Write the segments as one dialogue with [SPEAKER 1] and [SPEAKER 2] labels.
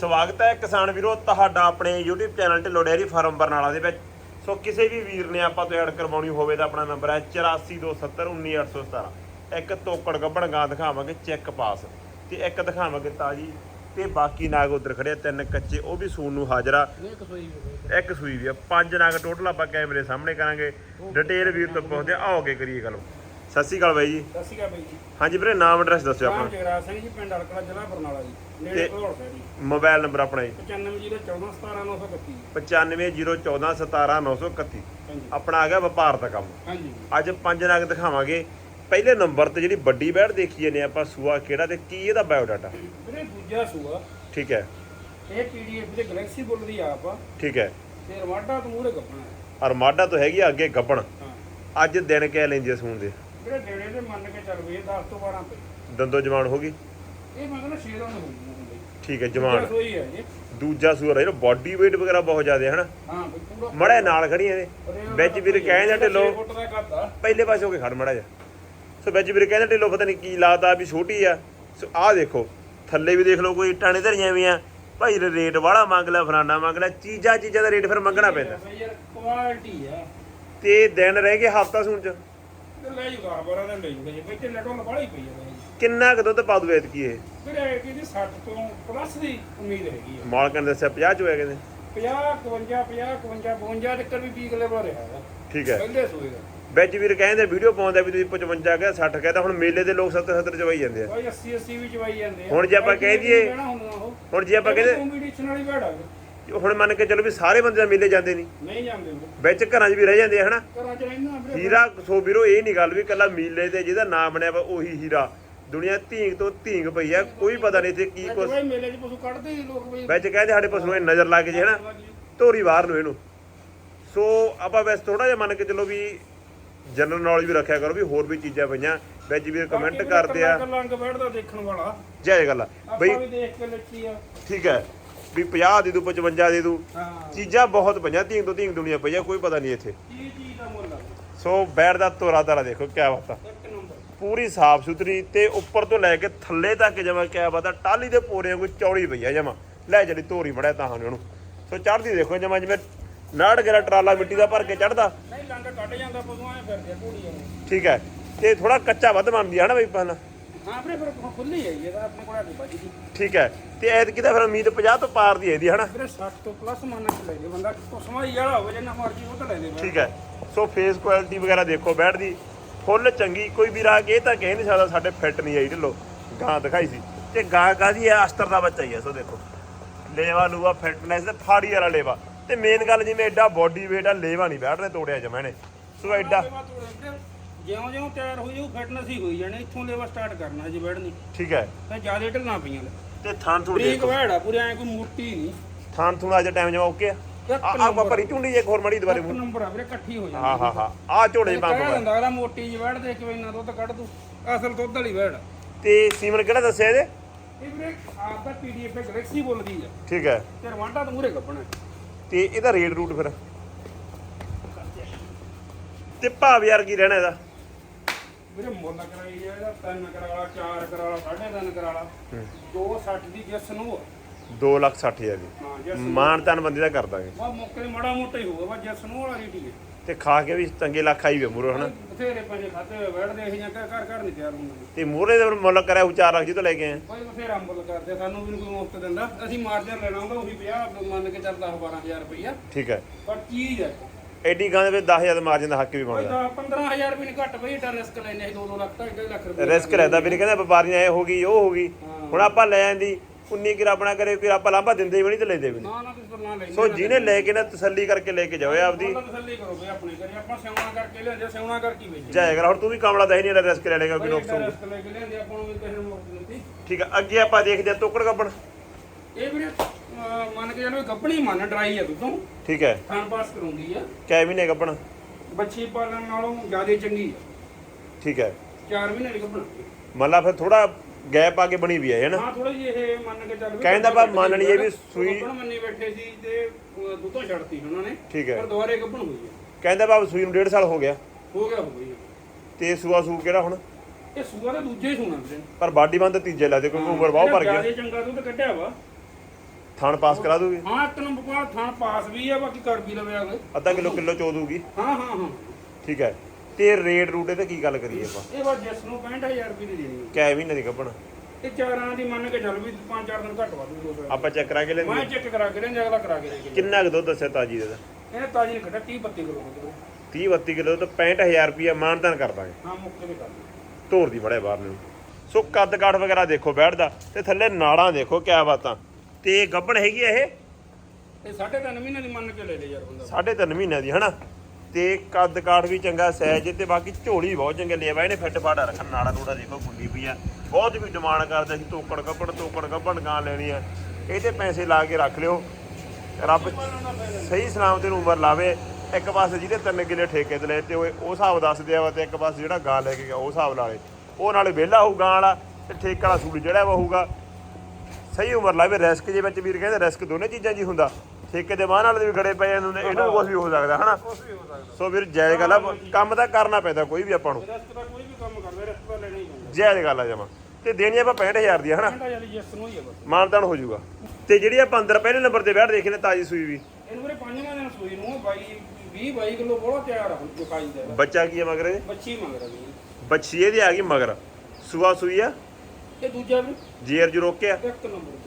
[SPEAKER 1] ਸਵਾਗਤ ਹੈ ਕਿਸਾਨ ਵੀਰੋ ਤੁਹਾਡਾ ਆਪਣੇ YouTube channel Dhillon dairy farm Barnala ਦੇ ਵਿੱਚ। ਸੋ ਕਿਸੇ ਵੀ ਵੀਰ ਨੇ ਆਪਾਂ ਤੋਂ ਐਡ ਕਰਵਾਉਣੀ ਹੋਵੇ ਤਾਂ ਆਪਣਾ ਨੰਬਰ ਹੈ 8427191817 ਇੱਕ ਤੋਕੜ ਗੱਬਣ ਗਾਂ ਦਿਖਾਵਾਂਗੇ ਚੈੱਕ ਪਾਸ। ਤੇ ਇੱਕ ਦਿਖਾਵਾਂਗੇ ਤਾਜੀ ਤੇ ਬਾਕੀ ਨਾਗ ਉਧਰ ਖੜੇ ਤਿੰਨ ਕੱਚੇ ਉਹ ਵੀ ਸੂਣ ਨੂੰ ਹਾਜ਼ਰਾ
[SPEAKER 2] ਇੱਕ ਸੋਈ ਵੀ
[SPEAKER 1] ਇੱਕ ਸੂਈ ਵੀ ਆ। ਪੰਜ ਨਾਗ ਟੋਟਲ ਆਪਾਂ ਕੈਮਰੇ ਸਾਹਮਣੇ ਕਰਾਂਗੇ। ਡਿਟੇਲ ਵੀਰ ਤੋਂ ਪੁੱਛਦੇ ਆਓਗੇ ਕਰੀਏ ਗੱਲ। ਸਤਿ ਸ਼੍ਰੀ ਅਕਾਲ ਬਾਈ ਜੀ।
[SPEAKER 2] ਸਤਿ ਸ਼੍ਰੀ ਅਕਾਲ ਬਾਈ ਜੀ।
[SPEAKER 1] ਹਾਂਜੀ ਵੀਰੇ ਨਾਮ ਐਡਰੈਸ ਦੱਸਿਓ ਆਪਣਾ।
[SPEAKER 2] ਜਗਰਾਜ ਸਿੰਘ ਜੀ ਪਿੰਡ ਅਲਕੜਾ ਜ਼ਿਲ੍ਹਾ ਬਰਨਾਲਾ ਜੀ। ਨੇੜੇ
[SPEAKER 1] ਮੋਬਾਈਲ ਨੰਬਰ ਆਪਣਾ ਜੀ।
[SPEAKER 2] 9501417931
[SPEAKER 1] 9501417931
[SPEAKER 2] ਹਾਂਜੀ।
[SPEAKER 1] ਆਪਣਾ ਆ ਗਿਆ ਵਪਾਰ ਦਾ ਕੰਮ।
[SPEAKER 2] ਹਾਂਜੀ।
[SPEAKER 1] ਅੱਜ ਪੰਜ ਨਗ ਦਿਖਾਵਾਂਗੇ। ਪਹਿਲੇ ਨੰਬਰ ਤੇ ਜਿਹੜੀ ਵੱਡੀ ਬੈੜ ਦੇਖੀ ਜਾਂਦੇ ਆਪਾਂ ਸੂਆ ਕਿਹੜਾ ਤੇ ਕੀ ਇਹਦਾ ਬਾਇਓਡਾਟਾ
[SPEAKER 2] ਵੀਰੇ ਦੂਜਾ ਸੂਆ।
[SPEAKER 1] ਠੀਕ ਹੈ।
[SPEAKER 2] ਇਹ ਪੀਡੀਐਫ ਦੇ ਗੈਲੈਕਸੀ ਬੁੱਲ ਦੀ ਆਪ ਆ।
[SPEAKER 1] ਠੀਕ ਹੈ।
[SPEAKER 2] ਤੇ ਰਵਾਡਾ ਤੋਂ ਮੂਹਰੇ ਗੱਪਣਾ ਹੈ।
[SPEAKER 1] ਅਰਮਾਡਾ ਤੋਂ ਹੈਗੀ ਆ ਅੱਗੇ ਗੱਬਣ
[SPEAKER 2] ਹਾਂ।
[SPEAKER 1] ਅੱਜ ਦਿਨ ਕਹਿ ਲੈਂਦੀ ਸੂਣ ਦੇ?
[SPEAKER 2] ਵੀਰੇ ਡੇੜੇ ਤੇ ਮੰਨ ਕੇ ਚੱਲ ਵੀ 10 ਤੋਂ 12 ਪਈ।
[SPEAKER 1] ਦੰਦੋ ਜਵਾਨ ਹੋ ਗਈ।
[SPEAKER 2] ਇਹ ਸ਼ੇਰਾਂ ਨੂੰ
[SPEAKER 1] ਠੀਕ ਹੈ
[SPEAKER 2] ਦੂਜਾ
[SPEAKER 1] ਜਵਾਨ
[SPEAKER 2] ਸੋਈ ਹੈ ਜੀ।
[SPEAKER 1] ਦੂਜਾ ਸੂਆ ਇਹਦਾ ਬਾਡੀ weight ਵਗੈਰਾ ਬਹੁਤ ਜ਼ਿਆਦਾ ਹੈ ਹਨਾ?
[SPEAKER 2] ਹਾਂ ਬਈ ਪੂਰਾ
[SPEAKER 1] ਮੜੇ ਨਾਲ ਖੜੀਆਂ ਨੇ। ਵਿੱਚ ਵੀਰ ਕਹਿੰਦੇ ਢਿੱਲੋਂ।
[SPEAKER 2] 6 ਫੁੱਟ ਦਾ ਕੱਦ ਆ।
[SPEAKER 1] ਪਹਿਲੇ ਪਾਸੇ ਹੋ ਕੇ ਖੜ ਮੜਾ ਜਾ ਸੋ ਵਿੱਚ ਵੀਰ ਕਹਿੰਦੇ ਢਿੱਲੋਂ ਪਤਾ ਨਹੀਂ ਕੀ ਲਾਤਾ ਵੀ ਛੋਟੀ ਆ। ਸੋ ਆਹ ਦੇਖੋ ਥੱਲੇ ਵੀ ਦੇਖ ਲਓ ਕੋਈ ਟਾਣੇ ਧਰੀਆਂ ਵੀ ਆ। ਭਾਈ ਰੇਟ ਵਾਲਾ ਮੰਗ ਲਿਆ ਫਲਾਨਾ ਮੰਗ ਲਿਆ। ਚੀਜ਼ਾਂ ਚੀਜ਼ਾਂ ਦਾ ਰੇਟ ਫਿਰ ਮੰਗਣਾ ਪੈਂਦਾ।
[SPEAKER 2] ਬਈ ਯਾਰ ਕੁਆਲਿਟੀ ਆ।
[SPEAKER 1] ਤੇ ਦਿਨ ਰਹਿ ਗਏ ਹਫਤਾ ਸੂਣ ਚ।
[SPEAKER 2] ਲੈ ਜੂਗਾ ਬਰਾ ਦਾ ਲੈ ਜੂਗਾ ਜੀ। ਬਈ ਬਾਹਲੀ ਪਈ ਆ
[SPEAKER 1] ਕਿੰਨਾ ਕੁ ਦੁੱਧ ਪਾ ਦੂ ਐਤਕੀ ਇਹ?
[SPEAKER 2] ਵੀਰੇ ਕਿਹਦੀ 60 ਤੋਂ ਪਲੱਸ ਦੀ ਉਮੀਦ ਹੈਗੀ ਆ।
[SPEAKER 1] ਮਾਲਕਾਂ ਨੇ ਦੱਸਿਆ 50 ਚ ਹੋਇਆ ਕਹਿੰਦੇ?
[SPEAKER 2] 50 51 50 51 52 ਤੱਕ ਵੀ ਪੀਕ ਲੈਵਲ ਰਿਹਾ ਹੈ
[SPEAKER 1] ਠੀਕ ਹੈ।
[SPEAKER 2] ਪਹਿਲੇ ਸੂਏ ਦਾ।
[SPEAKER 1] ਵਿੱਚ ਵੀਰ ਕਹਿੰਦੇ ਵੀਡੀਓ ਪਾਉਂਦਾ ਵੀ ਤੁਸੀਂ 55 ਕਹਿ 60 ਕਹਿ ਤਾਂ ਹੁਣ ਮੇਲੇ ਦੇ ਲੋਕ 70 70 ਚਵਾਈ ਜਾਂਦੇ ਆ।
[SPEAKER 2] ਭਾਈ 80 80 ਵੀ ਚਵਾਈ ਜਾਂਦੇ ਆ।
[SPEAKER 1] ਹੁਣ ਜੇ ਆਪਾਂ ਕਹਿ ਦਈਏ-
[SPEAKER 2] ਹੁਣ
[SPEAKER 1] ਜੇ ਆਪਾਂ ਕਹਿੰਦੇ
[SPEAKER 2] ਕੰਪੀਟੀਸ਼ਨ ਵਾਲੀ ਬੈੜਾ
[SPEAKER 1] ਹੁਣ ਮੰਨ ਕੇ ਚਲੋ ਵੀ ਸਾਰੇ ਬੰਦੇ ਮੇਲੇ ਜਾਂਦੇ ਨਹੀਂ।
[SPEAKER 2] ਨਹੀਂ ਜਾਂਦੇ।
[SPEAKER 1] ਵਿੱਚ ਘਰਾਂ 'ਚ ਵੀ ਰਹਿ ਜਾਂਦੇ ਆ ਹਨਾ?
[SPEAKER 2] ਘਰਾਂ ਚ ਰਹਿੰਦਾ
[SPEAKER 1] ਹੀਰਾ ਸੋ ਵੀਰੋ ਇਹ ਨਹੀਂ ਗੱਲ ਵੀ ਕੱਲਾ ਮੀਲੇ ਤੇ ਜਿਹਦਾ ਨਾਮ ਬਣਿਆ ਵਾ ਉਹੀ ਹੀਰਾ। ਦੁਨੀਆ ਧੀਂਗ ਤੋਂ ਧੀਂਗ ਪਈ ਆ ਕੋਈ ਪਤਾ ਨਹੀਂ ਇੱਥੇ ਕੀ ਕੁਛ
[SPEAKER 2] ਭਾਈ ਮੇਲੇ 'ਚ ਪਸ਼ੂ ਕੱਢਦੇ ਹੀ ਲੋਕ ਬਈ।
[SPEAKER 1] ਵਿੱਚ ਕਹਿੰਦੇ ਸਾਡੇ ਪਸ਼ੂਆਂ ਦੀ ਨਜ਼ਰ ਲੱਗ ਜੇ ਹਨਾ? ਧੋਰੀ ਬਾਹਰ ਨੂੰ ਇਹਨੂੰ। ਸੋ ਆਪਾਂ ਵੈਸੇ ਥੋੜਾ ਜਿਹਾ ਮੰਨ ਕੇ ਚੱਲੋ ਵੀ ਜਨਰਲ ਨੌਲੇਜ ਵੀ ਰੱਖਿਆ ਕਰੋ ਵੀ ਹੋਰ ਵੀ ਚੀਜ਼ਾਂ ਪਈਆਂ। ਵਿੱਚ ਵੀਰ ਕਮੈਂਟ ਕਰਦੇ ਆ।
[SPEAKER 2] ਲੰਗ ਬੈਠਦਾ ਦੇਖਣ ਵਾਲਾ।
[SPEAKER 1] ਜੈ ਗੱਲ ਆ ਬਈ
[SPEAKER 2] ਆਪਾਂ ਵੀ ਦੇਖ ਕੇ ਲੱਚੀ ਆ।
[SPEAKER 1] ਠੀਕ ਹੈ। ਵੀ 50 ਦੇ ਦੂ 55 ਦੇ ਦੂ।
[SPEAKER 2] ਹਾਂ।
[SPEAKER 1] ਚੀਜ਼ਾਂ ਬਹੁਤ ਪਈਆਂ ਧੀਂਗ ਤੋਂ ਧੀਂਗ ਦੁਨੀਆ ਪਈ ਆ ਕੋਈ ਪਤਾ ਨਹੀਂ ਇੱਥੇ।
[SPEAKER 2] ਕੀ ਚੀਜ਼ ਦਾ ਮੁੱਲ ਆ?
[SPEAKER 1] ਸੋ ਬੈਠ ਦਾ ਤੋਰਾ ਤਾਰਾ ਦੇਖੋ ਕਿਆ ਬਾਤ ਆ।
[SPEAKER 2] ਇੱਕ
[SPEAKER 1] ਪੂਰੀ ਸਾਫ਼ ਸੁਥਰੀ ਤੇ ਉੱਪਰ ਤੋਂ ਲੈ ਕੇ ਥੱਲੇ ਤੱਕ ਜਮਾ ਕਿਆ ਪਤਾ ਟਾਲੀ ਦੇ ਪੋਰਿਆਂ ਕੋਈ ਚੌੜੀ ਪਈ ਆ ਜਮਾ। ਲੈ ਜਿਹੜੀ ਧੋਰੀ ਮੜਿਆ ਤਾਂ ਉਹਨੂੰ ਸੋ ਚੜਦੀ ਦੇਖੋ ਜਮਾ ਜਿਵੇਂ ਨਾੜ ਗੇਰਾ ਟਰਾਲਾ ਮਿੱਟੀ ਦਾ ਭਰ ਕੇ ਚੜਦਾ
[SPEAKER 2] ਨਹੀਂ ਲੰਗ ਕੱਢ ਜਾਂਦਾ ਪਸ਼ੂ ਐ ਫਿਰਦੇ ਘੋੜੀਆਂ ਨੂੰ
[SPEAKER 1] ਠੀਕ ਹੈ ਤੇ ਥੋੜਾ ਕੱਚਾ ਵੱਧ ਬਣਦੀ ਆ ਨਾ ਬਈ ਪਹਿਲਾਂ।
[SPEAKER 2] ਹਾਂ ਵੀਰੇ ਫਿਰ ਖੁੱਲੀ ਹੈ ਇਹਦਾ ਆਪਣੇ ਕੋਲ ਆ ਬਾਜੀ ਦੀ
[SPEAKER 1] ਠੀਕ ਹੈ ਤੇ ਐਤਕੀ ਤਾਂ ਫਿਰ ਉਮੀਦ 50 ਤੋਂ ਪਾਰ ਦੀ ਹੈ ਇਹਦੀ ਹਨਾ?
[SPEAKER 2] ਵੀਰੇ 60 ਤੋਂ ਪਲੱਸ ਮੰਨ ਕੇ ਲੈ ਜੇ ਬੰਦਾ ਕੁਸਮਾਈ ਵਾਲਾ ਹੋਵੇ ਜਿੰਨਾ ਮਰਜ਼ੀ ਉਹ ਤਾਂ ਲੈ ਦੇ
[SPEAKER 1] ਠੀਕ ਹੈ ਸੋ ਫੇਸ ਕੁਆਲਿਟੀ ਵਗੈਰਾ ਦੇਖੋ ਬੈਠ ਦੀ। ਫੁੱਲ ਚੰਗੀ ਕੋਈ ਵੀ ਰਾਗ ਇਹ ਤਾਂ ਕਹਿ ਨਹੀਂ ਸਕਦਾ ਸਾਡੇ ਫਿੱਟ ਨਹੀਂ ਆਈ ਢਿੱਲੋ। ਗਾਂ ਦਿਖਾਈ ਸੀ। ਤੇ ਗਾਂ ਕਾਦੀ ਹੈ ਅਸਤਰ ਦਾ ਬੱਚਾ ਹੀ ਹੈ ਸੋ ਦੇਖੋ। ਲੇਵਾ ਲੂਆ ਫਿਟਨੈਸ ਤੇ ਫਾੜੀ ਵਾਲਾ ਲੇਵਾ। ਤੇ ਮੇਨ ਗੱਲ ਜਿਵੇਂ ਐਡਾ ਬੋਡੀ weight ਆ ਲੇਵਾ ਨਹੀਂ ਬੈਠ ਰਹੇ ਤੋੜਿਆ ਜਮਾ ਨੇ ਸੋ ਐਡਾ
[SPEAKER 2] ਜਿਉਂ ਜਿਉਂ ਤਿਆਰ ਹੋਈ ਜਾਊ ਫਿਟਨੈਸ ਹੀ ਹੋਈ ਜਾਣੀ। ਇੱਥੋਂ ਲੈਵਾ ਸਟਾਰਟ ਕਰਨਾ ਹਜੇ ਬੈਠਣੀ
[SPEAKER 1] ਠੀਕ ਹੈ।
[SPEAKER 2] ਤੇ ਜ਼ਿਆਦਾ ਢਲਣਾ ਪਈਆਂ
[SPEAKER 1] ਤੇ ਥਾਂ
[SPEAKER 2] ਬਰੀਕ
[SPEAKER 1] ਦੇਖੋ।
[SPEAKER 2] ਵੈੜ ਆ ਪੂਰੀ ਐ ਕੋਈ ਮੋਟੀ ਨਹੀਂ।
[SPEAKER 1] ਥਾਂ ਥੂਣ ਅੱਜ ਟਾਈਮ ਜਮਾ ਓਕੇ ਆ। ਆ ਆਪਾਂ ਭਰੀ ਝੁੰਡੀ ਜੇ ਹੋਰ ਮੜੀ ਦੁਬਾਰੇ ਮੂੰਹ
[SPEAKER 2] ਨੰਬਰ ਆ ਵੀਰੇ ਇਕੱਠੀ ਹੋ ਜਾਂਦੀ।
[SPEAKER 1] ਹਾਂ ਹਾਂ। ਹਾਂ ਆ ਝੋਲੇ
[SPEAKER 2] ਕਹਿ
[SPEAKER 1] ਪੰਪ
[SPEAKER 2] ਦਿੰਦਾ ਅਗਲਾ ਮੋਟੀ ਜਿਹੀ ਵੈੜ ਦੇ ਕੇ ਇੰਨਾ ਦੁੱਧ ਕੱਢ ਦੂ। ਅਸਲ ਦੁੱਧ ਵਾਲੀ ਵੈੜ ਆ।
[SPEAKER 1] ਤੇ ਸੀਮਨ ਕਿਹੜਾ ਦੱਸਿਆ ਇਹਦੇ?
[SPEAKER 2] ਇਹ ਵੀਰੇ ਆਪ ਦਾ ਪੀਡੀਐਫ ਤੇ ਗੈਲੈਕਸੀ ਬੋਲਦੀ ਆ
[SPEAKER 1] ਠੀਕ ਹੈ।
[SPEAKER 2] ਤੇ ਰਵਾਂਡਾ ਤੋਂ ਮੂਰੇ ਗੱਪਣਾ
[SPEAKER 1] ਤੇ ਇਹਦਾ ਰੇਟ ਰੂਟ ਫਿਰ? ਤੇ ਭਾਵ ਯਾਰ ਕੀ ਰਹਿਣਾ ਇਹਦਾ?
[SPEAKER 2] ਵੀਰੇ ਮੁੱਲ ਕਰਾਈ ਜਾ ਇਹਦਾ ਤਿੰਨ ਕਰਾਲਾ ਚਾਰ ਕਰਾਲਾ ਸਾਢੇ ਤਿੰਨ ਕਰਾਲਾ। 260 ਦੀ ਜਿਸ ਨੂੰ
[SPEAKER 1] 2 ਲੱਖ 60 ਹਜ਼ਾਰ ਦੀ
[SPEAKER 2] ਹਾਂ ਜਿਸ
[SPEAKER 1] ਮਾਨ ਤਾਨ ਬੰਦੇ ਦਾ ਕਰ ਦਾਂਗੇ।
[SPEAKER 2] ਵਾ ਮੌਕੇ ਤੇ ਮਾੜਾ ਮੋਟਾ ਹੀ ਹੋਊਗਾ ਵਾ ਜਿਸ ਨੂੰ ਵਾਲਾ ਰੇਟ ਹੀ। ਹੈ
[SPEAKER 1] ਤੇ ਖਾ ਕੇ ਵੀ ਚੰਗੇ ਲੱਖ ਆਈ ਵੇ ਮੂਰੇ ਹਨਾ?
[SPEAKER 2] ਬਥੇਰੇ ਪੰਜੇ ਖਾਤੇ ਹੋਏ ਬੈਠਦੇ ਇਹ ਜਾਂ ਘਰ ਘਰ ਨਹੀਂ ਤਿਆਰ ਹੁੰਦੇ।
[SPEAKER 1] ਤੇ ਮੂਰੇ ਦੇ ਮੁੱਲ ਕਰਿਆ ਉਹ 4 ਲੱਖ ਜੀ ਤੋਂ ਲੈ ਕੇ ਆਏ
[SPEAKER 2] ਕੋਈ ਬਥੇਰਾ ਮੁੱਲ ਕਰਦੇ ਸਾਨੂੰ ਵੀ ਨੀ ਕੋਈ ਮੁਫਤ ਦਿੰਦਾ। ਅਸੀਂ ਮਾਰਜਨ ਲੈਣਾ ਹੁੰਦਾ ਉਹੀ 50 ਮੰਨ ਕੇ ਚੱਲ 10 12000 ਰੁਪਈਆ।
[SPEAKER 1] ਠੀਕ ਹੈ।
[SPEAKER 2] ਪਰ ਚੀਜ਼ ਹੈ।
[SPEAKER 1] ਐਡੀ ਗਾਂ ਦੇ ਵਿੱਚ 10000 ਮਾਰਜਨ ਦਾ ਹੱਕ ਵੀ
[SPEAKER 2] ਕੋਈ
[SPEAKER 1] ਬਣਦਾ
[SPEAKER 2] 15000 ਵੀ ਨਹੀਂ ਘੱਟ ਬਈ ਏਡਾ ਰਿਸਕ ਲੈਨੇ 2-2 ਲੱਖ ਤਾਂ 1.5 ਲੱਖ ਰੁਪਏ
[SPEAKER 1] ਰਿਸਕ ਰਹਿਦਾ ਵੀਰੇ ਕਹਿੰਦਾ ਵਪਾਰੀਆਂ ਇਹ ਹੋ ਗਈ ਉਹ ਹੋ ਗਈ। ਹੁਣ ਆਪਾਂ ਲੈ ਆਂਦੀ। 19 ਕਿਰਾ ਆਪਣਾ ਕਰੇ ਕੋਈ ਆਪਾਂ ਲਾਂਭਾ ਦਿੰਦੇ ਵੀ ਨਹੀਂ ਤੇ ਲੈਂਦੇ ਵੀ ਨਹੀਂ।
[SPEAKER 2] ਨਾ ਨਾ ਤੁਸੀਂ ਨਾ ਲੈਣੀ
[SPEAKER 1] ਸੋ ਜਿਹਨੇ ਲੈ ਕੇ ਨਾ ਤਸੱਲੀ ਕਰਕੇ ਲੈ ਕੇ ਜਾਓ ਆਪਦੀ।
[SPEAKER 2] ਤਸੱਲੀ ਕਰੋ ਆਪਣੇ ਘਰੇ ਆਪਾਂ ਸਿਉਣਾ ਕਰਕੇ ਲਿਆਂਦੇ ਸਿਉਣਾ ਕਰਕੇ ਵੇਚੇ?
[SPEAKER 1] ਜਾਏਗਾ ਹੁਣ ਤੂੰ ਵੀ ਕਾਮਲਾ ਦਾ ਹੀ ਨਹੀਂ ਰਿਸਕ ਲੈ ਲੇਗਾ
[SPEAKER 2] ਲੈ ਕੇ ਲਿਆਂਦੇ ਆਪਾਂ ਨੂੰ ਵੀ ਕਿਸੇ ਨੂੰ ਮੁਫਤ ਦਿੱਤੀ।
[SPEAKER 1] ਠੀਕ ਹੈ ਅੱਗੇ ਆਪਾਂ ਦੇਖਦੇ ਹਾਂ ਤੋਕੜ ਕੱਪਣ
[SPEAKER 2] ਇਹ ਵੀਰੇ ਅਹ, ਮੰਨ ਕੇ ਜਾਨੋ ਗੱਪਣੀ ਮੰਨ ਡਰਾਈ ਆ ਦੁੱਧੋਂ।
[SPEAKER 1] ਠੀਕ ਹੈ।
[SPEAKER 2] ਖਾਣ ਪਾਸ ਕਰਾਉਂਦੀ ਆ।
[SPEAKER 1] ਕੈ ਮਹੀਨੇ ਕੱਪਣ
[SPEAKER 2] ਬੱਚੀ ਪਾਲਣ ਨਾਲੋਂ ਜ਼ਿਆਦਾ ਚੰਗੀ ਆ।
[SPEAKER 1] ਠੀਕ ਹੈ।
[SPEAKER 2] 4 ਮਹੀਨੇ ਦੀ ਗੱਪਣ
[SPEAKER 1] ਮੱਲਾ ਫਿਰ ਥੋੜਾ ਗੈਪ ਆ ਕੇ ਬਣੀ ਵੀ ਹੈ ਹੈ ਨਾ?
[SPEAKER 2] ਹਾਂ ਥੋੜੀ ਜਿਹੀ ਇਹ ਮੰਨ ਕੇ ਚੱਲ ਵੀ
[SPEAKER 1] ਕਹਿੰਦਾ ਆਪਾਂ ਮੰਨ ਲਈਏ ਵੀ ਸੂਈ-
[SPEAKER 2] ਗੱਭਣ ਮੰਨੀ ਬੈਠੇ ਸੀ ਤੇ ਅਹ, ਦੁੱਧੋਂ ਛੱਡਤੀ ਉਹਨਾਂ ਨੇ।
[SPEAKER 1] ਠੀਕ ਹੈ।
[SPEAKER 2] ਪਰ ਦੁਬਾਰੇ ਗੱਪਣ ਹੋਈ ਆ।
[SPEAKER 1] ਕਹਿੰਦਾ ਬਾਬ ਸੂਈ ਨੂੰ ਡੇਢ ਸਾਲ ਹੋ ਗਿਆ।
[SPEAKER 2] ਹੋ ਗਿਆ ਹੋ ਗਈ
[SPEAKER 1] ਤੇ ਸੂਆ ਸੂ ਕਿਹੜਾ ਹੁਣ?
[SPEAKER 2] ਇਹ ਸੂਆ ਦਾ ਦੂਜੇ ਹੀ ਸੁਣਾ ਵੀਰੇ
[SPEAKER 1] ਪਰ ਬਾਡੀ ਬੰਦ ਤੀਜੇ ਲਾ ਦੇ ਕਿਉਂਕਿ ਉਮਰ ਬਹੁਤ ਭਰ ਗਿਆ।
[SPEAKER 2] ਜ਼ਿਆਦਾ ਚੰਗਾ ਦੁੱਧ ਕੱਢਿਆ ਵਾ।
[SPEAKER 1] ਥਣ ਪਾਸ ਕਰਾ ਦੂਗੀ?
[SPEAKER 2] ਹਾਂ ਇੱਕ ਨੰਬਰ ਕੋਲ ਥਾਂ ਪਾਸ ਵੀ ਆ ਬਾਕੀ ਕਰ ਵੀ ਲਵੇ
[SPEAKER 1] ਅੱਧਾ ਕਿਲੋ ਕਿਲੋ ਚੋ ਦੂਗੀ।
[SPEAKER 2] ਹਾਂ ਹਾਂ ਹਾਂ।
[SPEAKER 1] ਠੀਕ ਹੈ। ਤੇ ਰੇਟ ਰੂਟੇ ਤੇ ਕੀ ਗੱਲ ਕਰੀਏ ਆਪਾਂ?
[SPEAKER 2] ਇਹ ਬਸ ਜਿਸ ਨੂੰ 65000 ਰੁਪਏ ਦੀ ਦੇਣੀ
[SPEAKER 1] ਕੈ ਮਹੀਨੇ ਦੀ ਗੱਭਣ
[SPEAKER 2] ਇਹ ਚਾਰਾਂ ਦੀ ਮੰਨ ਕੇ ਚੱਲ ਵੀ 5-4 ਦਿਨ ਘੱਟ ਵੱਧ ਹੋ ਸਕਦਾ।
[SPEAKER 1] ਆਪਾਂ ਚੈੱਕ ਕਰਾ ਕੇ
[SPEAKER 2] ਮੈਂ
[SPEAKER 1] ਲੈਂਦੇ
[SPEAKER 2] ਚੈੱਕ ਕਰਾ ਕੇ ਲੈਂਦੇ ਅਗਲਾ ਕਰਾ ਕੇ ਲੈ ਕੇ
[SPEAKER 1] ਕਿੰਨਾ ਕੁ ਦੁੱਧ ਦੱਸਿਆ ਤਾਜੀ ਦਾ?
[SPEAKER 2] ਇਹਨੇ ਤਾਜੀ ਨੇ ਘਟਾ 30 32 ਕਿਲੋ ਹੋ
[SPEAKER 1] 30 32 ਕਿਲੋ ਤਾਂ 65000 ਰੁਪਿਆ ਮਾਨਤਾਨ ਕਰ ਦਾਂਗੇ।
[SPEAKER 2] ਹਾਂ ਮੁੱਕੇ ਦੇ ਕਰ।
[SPEAKER 1] ਧੋਰ ਦੀ ਬੜੇ ਬਾਹਰ ਨੂੰ। ਸੋ ਕੱਦ ਕਾਠ ਵਗੈਰਾ ਦੇਖੋ ਬੈਠਦਾ ਤੇ ਥੱਲੇ ਨਾੜਾਂ ਦੇਖੋ ਕਿਆ ਬਾਤਾਂ। ਤੇ ਗੱਭਣ ਹੈਗੀ ਇਹ?
[SPEAKER 2] ਇਹ ਸਾਢੇ ਤਿੰਨ ਮਹੀਨੇ ਦੀ ਮੰਨ ਕੇ ਲੈ ਲੈ ਯਾਰ ਬੰਦਾ।
[SPEAKER 1] ਸਾਢੇ ਤਿੰਨ ਮਹੀਨਿਆਂ ਦੀ ਹਨਾ? ਤੇ ਕੱਦ ਕਾਠ ਵੀ ਚੰਗਾ ਸਾਈਜ਼ ਤੇ ਬਾਕੀ ਝੋਲੀ ਬਹੁਤ ਚੰਗੇ ਲਿਆ ਵਾ ਇਹਨੇ ਫਿੱਟ ਫਾੜਾ ਰੱਖਣ ਨਾੜਾ ਨੂੜਾ ਦੇਖੋ ਗੁੰਡੀ ਪਈ ਆ। ਬਹੁਤ ਵੀ ਡਿਮਾਂਡ ਕਰਦਾ ਸੀ, ਤੋਕੜ ਕੱਪੜ ਤੋਕੜ ਕੱਪੜ ਗਾਂ ਲੈਣੀ ਆ। ਇਹ ਤੇ ਪੈਸੇ ਲਾ ਕੇ ਰੱਖ ਲਿਓ। ਰੱਬ ਸਹੀ ਸਲਾਮਤ ਨੂੰ ਉਮਰ ਲਾਵੇ। ਇੱਕ ਪਾਸੇ ਜਿਹਦੇ ਤਿੰਨ ਕਿੱਲੇ ਠੇਕੇ ਤੇ ਲਏ ਤੇ ਉਹ ਉਹ ਹਿਸਾਬ ਦੱਸਦੇ ਆ ਵਾ ਤੇ ਇੱਕ ਪਾਸੇ ਜਿਹੜਾ ਗਾਂ ਲੈ ਕੇ ਗਿਆ, ਉਹ ਹਿਸਾਬ ਨਾਲੇ ਉਹ ਨਾਲੇ ਵਿਹਲਾ ਹੋਊ ਗਾਂ ਵਾਲਾ ਤੇ ਠੇਕੇ ਵਾਲਾ ਸੂੜੀ ਜਿਹੜਾ ਵਾ ਹੋਊਗਾ। ਸਹੀ ਉਮਰ ਲਾਵੇ, ਰਿਸਕ ਜੇ ਵਿੱਚ ਵੀਰ ਕਹਿੰਦੇ, ਰਿਸਕ ਦੋਨੇ ਚੀਜ਼ਾਂ ਜੀ ਹੁੰਦਾ। ਠੇਕੇ ਦੇ ਮਾਂ ਨਾਲ ਦੇ ਵੀ ਖੜੇ ਪਏ ਜਾਂਦੇ ਨੇ ਇਹਨਾਂ ਨੂੰ ਕੁਝ ਵੀ ਹੋ ਸਕਦਾ ਹਨਾ?
[SPEAKER 2] ਕੁਛ ਵੀ ਹੋ ਸਕਦਾ।
[SPEAKER 1] ਸੋ ਵੀਰ ਜਾਇਜ਼ ਗੱਲ ਆ ਕੰਮ ਤਾਂ ਕਰਨਾ ਪੈਂਦਾ ਕੋਈ ਵੀ ਆਪਾਂ ਨੂੰ।
[SPEAKER 2] ਰਸਤ ਦਾ ਕੋਈ ਵੀ ਕੰਮ ਕਰਦੇ ਰਸਤ ਦਾ ਲੈਣਾ ਹੀ ਪੈਂਦਾ।
[SPEAKER 1] ਜਾਇਜ਼ ਗੱਲ ਆ ਜਮਾ। ਤੇ ਦੇਣੀ ਆਪਾਂ 65000 ਦੀ ਹਨਾ?
[SPEAKER 2] ਘੰਟਾ ਜਦ ਜਿਸ ਨੂੰ ਹੀ ਹੈ ਬਸ।
[SPEAKER 1] ਮਾਨਤਾਨ ਹੋ ਜਾਊਗਾ। ਤੇ ਜਿਹੜੀ ਆਪਾਂ ਅੰਦਰ ਪਹਿਲੇ ਨੰਬਰ ਤੇ ਬੈਠ ਦੇਖੇ ਨੇ ਤਾਜੀ ਸੂਈ ਵੀ।
[SPEAKER 2] ਇਹਨੂੰ ਮੇਰੇ ਪੰਜਵਾਂ ਦਿਨ ਸੂਈ ਨੂੰ 22 20 22 ਕਿਲੋ ਬੋਲਾ ਤਿਆਰ ਆ ਹੁਣ ਦੁਕਾਈ ਦਾ।
[SPEAKER 1] ਬੱਚਾ ਕੀ ਹੈ ਮਗਰ
[SPEAKER 2] ਬੱਚੀ ਮੰਗ ਰਹੀ
[SPEAKER 1] ਬੱਚੀ ਇਹਦੀ ਆ ਗਈ ਮਗਰ। ਸੂਆ ਸੂਈ ਆ?
[SPEAKER 2] ਇਹ ਦੂਜਾ ਵੀ।
[SPEAKER 1] ਜੀਆਰ ਜੂ ਰੋਕਿਆ
[SPEAKER 2] ਇੱਕ ਨੰਬਰ।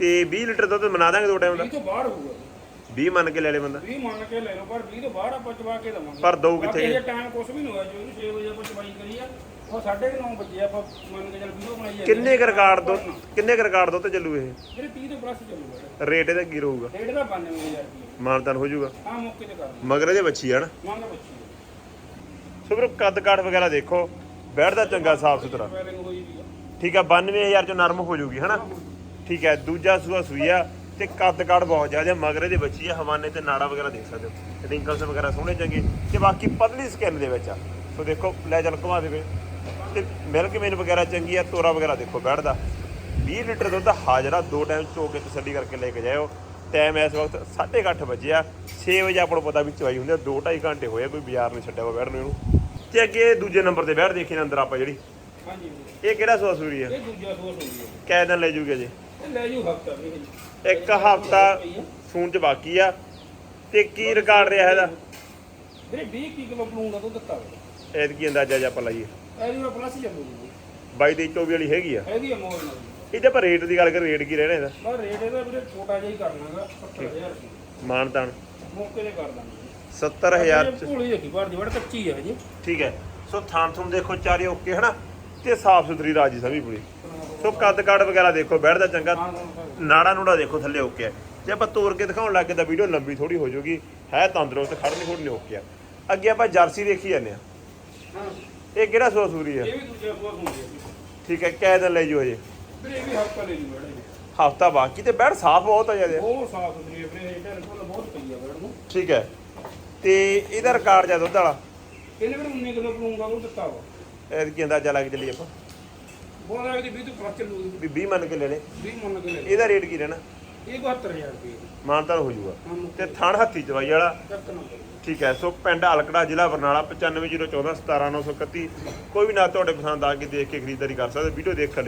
[SPEAKER 2] ਤੇ
[SPEAKER 1] ਤੇ 20 ਲੀਟਰ ਦੁੱਧ ਬਣਾ ਦਾਂਗੇ ਦੋ ਟਾਈਮ ਦਾ?
[SPEAKER 2] 20 ਤੋਂ ਬਾਹਰ ਹੋਊਗਾ।
[SPEAKER 1] 20 ਮੰਨ ਕੇ ਲੈ ਲੈ ਬੰਦਾ।
[SPEAKER 2] 20 ਮੰਨ ਕੇ ਲੈ ਲਓ ਪਰ 20 ਤੋਂ ਬਾਹਰ ਆਪਾਂ ਚਵਾ ਕੇ ਦਵਾਂਗੇ।
[SPEAKER 1] ਪਰ ਦਊ ਕਿੱਥੇ?
[SPEAKER 2] ਇਹ ਟਾਈਮ ਕੁਛ ਵੀ ਨਹੀਂ ਹੋਇਆ ਜੋ 6 ਵਜੇ ਆਪਾਂ ਚਵਾਈ ਕਰੀ ਆ ਉਹ 9:30 ਵਜੇ ਆਪਾਂ ਮੰਨ ਕੇ ਚੱਲ ਵੀਡੀਓ ਬਣਾਈ ਜਾਂਦੇ
[SPEAKER 1] ਕਿੰਨੇ ਕੁ ਰਿਕਾਰਡ ਦੁੱਧ ਕਿੰਨੇ ਕੁ ਰਿਕਾਰਡ ਦੁੱਧ ਚੱਲੂ ਇਹ?
[SPEAKER 2] ਜਿਹੜੇ 30 ਤੋਂ ਪਲੱਸ ਚੱਲੂਗਾ
[SPEAKER 1] ਰੇਟ ਇਹਦਾ ਕੀ ਰਹੂਗਾ?
[SPEAKER 2] ਰੇਟ ਦਾ 92000 ਰੁਪਏ।
[SPEAKER 1] ਮਾਨਤਾਨ ਹੋ ਜਾਊਗਾ।
[SPEAKER 2] ਆ ਮੌਕੇ ਤੇ ਕਰ।
[SPEAKER 1] ਮਗਰ ਇਹਦੇ ਬੱਚੀ ਆ ਨਾ।
[SPEAKER 2] ਮੰਗ ਬੱਚੀ
[SPEAKER 1] ਸੋ ਵੀਰੋ ਕੱਦ ਕਾਠ ਵਗੈਰਾ ਦੇਖੋ। ਬੈਠਦਾ ਚੰਗਾ ਸਾਫ਼ ਸੁਥਰਾ। ਠੀਕ ਆ 92000 ਚ ਨਰਮ ਹੋ ਜਾਊਗੀ ਹਨਾ? ਠੀਕ ਹੈ ਦੂਜਾ ਸੂਆ ਸੂਈ ਆ ਤੇ ਕੱਦ ਕਾਠ ਬਹੁਤ ਜ਼ਿਆਦਾ ਮਗਰ ਇਹਦੇ ਬੱਚੀ ਆ ਹਵਾਨੇ ਤੇ ਨਾੜਾ ਵਗੈਰਾ ਦੇਖ ਸਕਦੇ ਹੋ। ਰਿੰਕਲਸ ਵਗੈਰਾ ਸੋਹਣੇ ਚੰਗੇ। ਤੇ ਬਾਕੀ ਪਤਲੀ ਸਕਿਨ ਦੇ ਵਿੱਚ ਆ। ਸੋ ਦੇਖੋ ਲੈ ਚੱਲ ਘੁਮਾ ਦੇਵੇ। ਤੇ ਮਿਲਕ ਮੇਨ ਵਗੈਰਾ ਚੰਗੀ ਆ ਤੋਰਾ ਵਗੈਰਾ ਦੇਖੋ ਬੈਠਦਾ। 20 ਲੀਟਰ ਦੁੱਧ ਹਾਜ਼ਰਾ ਦੋ ਟਾਈਮ ਚੋ ਕੇ ਤਸੱਲੀ ਕਰਕੇ ਲੈ ਕੇ ਜਾਇਓ। ਟਾਈਮ ਇਸ ਵਕਤ 8:30 ਵਜੇ ਆ। 6 ਵਜੇ ਆਪਾਂ ਨੂੰ ਪਤਾ ਵੀ ਚਵਾਈ ਹੁੰਦੀ ਆ। 2.5 ਘੰਟੇ ਹੋਏ ਆ, ਕੋਈ ਬਾਜ਼ਾਰ ਨਹੀਂ ਛੱਡਿਆ ਵਾ ਬੈਠਣ ਨੂੰ ਇਹਨੂੰ। ਤੇ ਅੱਗੇ ਦੂਜੇ ਨੰਬਰ ਤੇ ਬੈਠ ਦੇਖੀ ਨਾ ਅੰਦਰ ਆਪਾਂ ਜਿਹੜੀ।
[SPEAKER 2] ਹਾਂਜੀ।
[SPEAKER 1] ਇਹ ਕਿਹੜਾ ਸੂਆ ਸੂਰੀ ਆ?
[SPEAKER 2] ਇਹ ਦੂਜਾ ਹੋ ਗਿਆ
[SPEAKER 1] ਕੈ ਦਿਨ ਲੈ ਜੂਗੇ ਜੀ।
[SPEAKER 2] ਲੈ ਜੂ ਹਫਤਾ ਵੀ।
[SPEAKER 1] ਇੱਕ ਹਫਤਾ ਸੂਣ ਚ ਬਾਕੀ ਆ। ਤੇ ਕੀ ਰਿਕਾਰਡ ਰਿਹਾ ਇਹਦਾ?
[SPEAKER 2] ਵੀਰੇ 20 ਕੀ ਕਿਲੋ ਬਲੂਨ ਦਾ ਦੁੱਧ ਦਿੱਤਾ
[SPEAKER 1] ਕੀ ਅੰਦਾਜ਼ਾ ਜੇ ਆਪਾਂ ਲਾਈਏ?
[SPEAKER 2] ਇਹਦੀ ਮੈਂ ਪਲੱਸ ਚੱਲੂਗੀ
[SPEAKER 1] 22 ਤੇ 24 ਵਾਲੀ ਹੈਗੀ ਆ।
[SPEAKER 2] ਇਹਦੀ ਅਮੋਲ ਨਾਲ।
[SPEAKER 1] ਇਹਦੇ ਆਪਾਂ ਰੇਟ ਦੀ ਗੱਲ ਕਰ ਰੇਟ ਕੀ ਰਹਿਣਾ ਇਹਦਾ?
[SPEAKER 2] ਮੈਂ ਰੇਟ ਇਹਦਾ ਵੀਰੇ ਛੋਟਾ ਜਿਹਾ ਹੀ ਕਰਨਾਗਾ 70000 ਰੁਪਏ।
[SPEAKER 1] ਮਾਨਤਾਨ
[SPEAKER 2] ਮੌਕੇ ਤੇ ਕਰ ਦਾਂਗੇ।
[SPEAKER 1] 70000 ਚ।
[SPEAKER 2] ਭੋਲੀ ਬਾਹਰ ਦੀ ਬੜਾ ਕੱਚੀ ਹੈ ਜੀ
[SPEAKER 1] ਠੀਕ ਹੈ। ਸੋ ਥਾਨ ਥੁਨ ਦੇਖੋ ਚਾਰੇ ਓਕੇ ਹਨਾ? ਤੇ ਸਾਫ਼ ਸੁਥਰੀ ਰਾਜੀ ਸਮੀ ਪੂਰੀ। ਸੋ ਕੱਦ ਕਾਠ ਵਗੈਰਾ ਦੇਖੋ ਬੈਠਦਾ ਚੰਗਾ। ਨਾੜਾ ਨੂੜਾ ਦੇਖੋ ਥੱਲੇ ਓਕੇ ਆ। ਜੇ ਆਪਾਂ ਤੋੜ ਕੇ ਦਿਖਾਉਣ ਲੱਗੇ ਤਾਂ ਵੀਡੀਓ ਲੰਬੀ ਥੋੜੀ ਹੋ ਜਾਊਗੀ। ਹੈ ਤੰਦਰੁਸਤ ਖੜਨੀ ਖੁੜਨੀ ਓਕੇ ਆ। ਅੱਗੇ ਆਪਾਂ ਜਰਸੀ ਦੇਖੀ ਜਾਂਦੇ ਆ।
[SPEAKER 2] ਹਾਂ
[SPEAKER 1] ਇਹ ਕਿਹੜਾ ਸੋ ਸੂਰੀ ਆ?
[SPEAKER 2] ਇਹ ਵੀ ਦੂਜਾ ਸੋਸ ਹੁੰਦੀ ਹੈ
[SPEAKER 1] ਠੀਕ ਹੈ ਕੈ ਦਿਨ ਲੈ ਜੂ ਹਜੇ
[SPEAKER 2] ਵੀਰੇ ਇਹ ਵੀ ਹਫਤਾ ਲੈ ਜੂ ਬੜਾ
[SPEAKER 1] ਹਫਤਾ ਬਾਕੀ ਤੇ ਬੈਠ ਸਾਫ਼ ਬਹੁਤ ਆ ਜਾਂਦੇ
[SPEAKER 2] ਬਹੁਤ ਸਾਫ਼ ਸੁਥਰੀ ਹੈ ਵੀਰੇ ਇਹ ਢੇਰ ਕੋਲ ਬਹੁਤ ਪਈ ਆ ਬੈਡ ਨੂੰ।
[SPEAKER 1] ਠੀਕ ਹੈ ਤੇ ਇਹਦਾ ਰਿਕਾਰਡ ਜਾਂ ਦੁੱਧ ਵਾਲਾ?
[SPEAKER 2] ਇਹਨੇ ਵੀਰੇ 19 ਕਿਲੋ ਦਾ ਦੁੱਧ ਦਿੱਤਾ ਵਾ।
[SPEAKER 1] ਇਹ ਕੀ ਅੰਦਾਜ਼ਾ ਲੱਗ ਚੱਲੀ ਆਪਾਂ।
[SPEAKER 2] ਬਹੁਤ ਆ ਇਹਦੀ 20 ਤੋਂ ਪਲੱਸ ਚੱਲੂਗੀ
[SPEAKER 1] ਵੀ 20 ਮੰਨ ਕੇ ਲੈ ਲੈ।
[SPEAKER 2] 20 ਮੰਨ ਕੇ ਲੈ ਲਓ।
[SPEAKER 1] ਇਹਦਾ ਰੇਟ ਕੀ ਰਹਿਣਾ?
[SPEAKER 2] ਇਹ 72000 ਰੁਪਏ
[SPEAKER 1] ਮਾਨਤਾਨ ਹੋ ਜਾਊਗਾ
[SPEAKER 2] ਹਾਂ
[SPEAKER 1] ਤੇ ਥਣ ਹੱਥੀ ਚਵਾਈ ਵਾਲਾ।
[SPEAKER 2] ਚੱਕ
[SPEAKER 1] ਠੀਕ ਹੈ ਸੋ ਪਿੰਡ ਹਲਕੜਾ ਜ਼ਿਲ੍ਹਾ ਬਰਨਾਲਾ 9501417931 ਕੋਈ ਵੀ ਨਾ ਤੁਹਾਡੇ ਪਸੰਦ ਆ ਕੇ ਦੇਖ ਕੇ ਖਰੀਦਦਾਰੀ ਕਰ ਸਕਦੇ ਵੀਡੀਓ ਦੇਖ ਲਈ